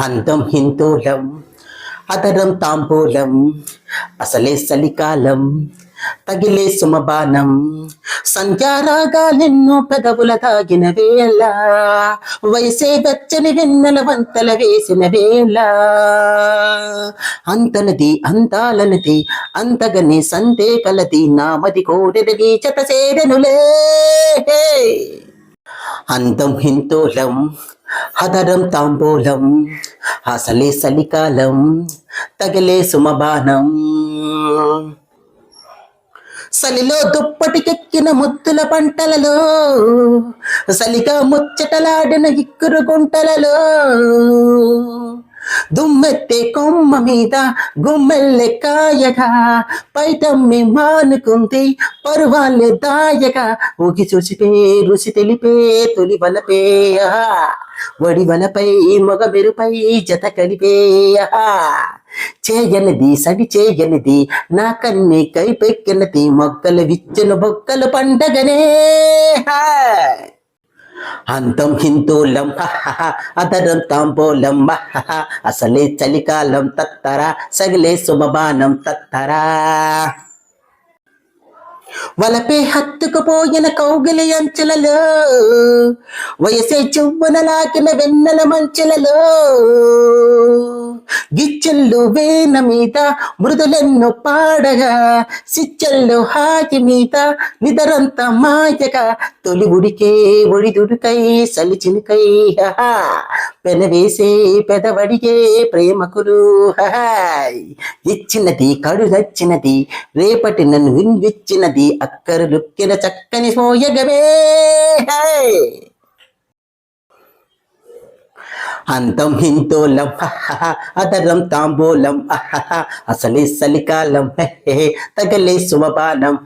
అందం హిందూలం అదరం తాంబూలం అసలే చలికాలం తగిలే సుమబానం సంధ్యారాగాలెన్నో పెదవుల తాగిన వేళ వయసే వెచ్చని వెన్నెల వంతల వేసిన వేళ. అంతనది అంతాలనది అంతగని సందే కలది నామది కోడెదని చెత సేరనులే అందం హిందోళం హదరం తాంబూలం అసలే చలికాలం తగిలే సుమబానం సలిలో దుప్పటికెక్కిన ముత్తుల పంటలలో సలిగా ముచ్చటలాడిన ఇక్కురు గుంటలలో. దుమ్మెత్తే కొమ్మ మీద గుమ్మెల్లె కాయగా పైటమ్మి మానుకుంది పరువాళ్ళే దాయగా ఊగి చూసిపే రుచి తెలిపే తొలి వలపే ఆహా. వడి వలపై మొగ మెరుపై జత కలిపే ఆహా. చేయనిది సడి చేయనిది నా కన్ని కైపెక్కినది మొక్కలు విచ్చను బొక్కలు పండగనే అంతం హిందూలం అదరం తాంబూలం అసలే చలికాలం తత్తరా సగిలే సుమబానం తత్తరా. వలపే హత్తుకుపోయిన కౌగిలి అంచులలో వయసే చువ్వన లాకిన వెన్నెల మంచులలో గిచ్చెళ్ళు వేన మీద మృదులెన్ను పాడగా సిచ్చెల్లు హాయి మీద నిదరంత మాయగా తొలి ఉడికే ఒడిదుడుకై సలిచినికై పెనవేసే పెదవడిగే ప్రేమకులు ఇచ్చినది కడు నచ్చినది రేపటి నన్ను విన్విచ్చినది అక్కరు లుక్కిన చక్కని సోయగమే హాయ్ అంతం హిందోళం అదరం తాంబూలం అసలే సలికాలం తగలే సుమపానం